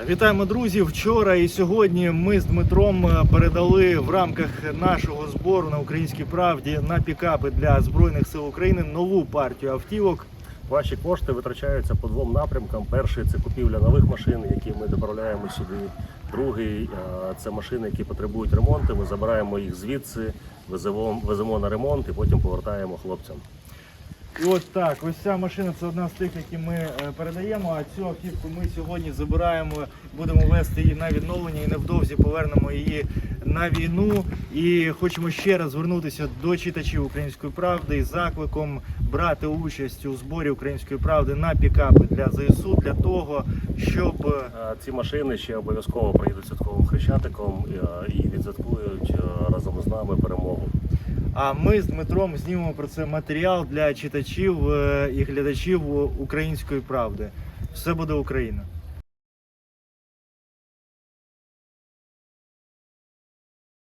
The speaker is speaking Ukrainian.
Вітаємо, друзі! Вчора і сьогодні ми з Дмитром е, передали в рамках нашого збору на українській правді на пікапи для збройних сил України нову партію автівок. Ваші кошти витрачаються по двом напрямкам. Перший це купівля нових машин, які ми доправляємо сюди. Другий е, це машини, які потребують ремонту. Ми забираємо їх звідси, веземо, веземо на ремонт і потім повертаємо хлопцям. І от так, ось ця машина це одна з тих, які ми е, передаємо. А цю автівку ми сьогодні забираємо, будемо вести її на відновлення і невдовзі повернемо її на війну. І хочемо ще раз звернутися до читачів української правди із закликом брати участь у зборі української правди на пікапи для ЗСУ для того, щоб Е, Ці машини ще обов'язково проїдуть святковим хрещатиком е, і відсвяткують А ми з Дмитром знімемо про це матеріал для читачів е, і глядачів української правди. Все буде Україна.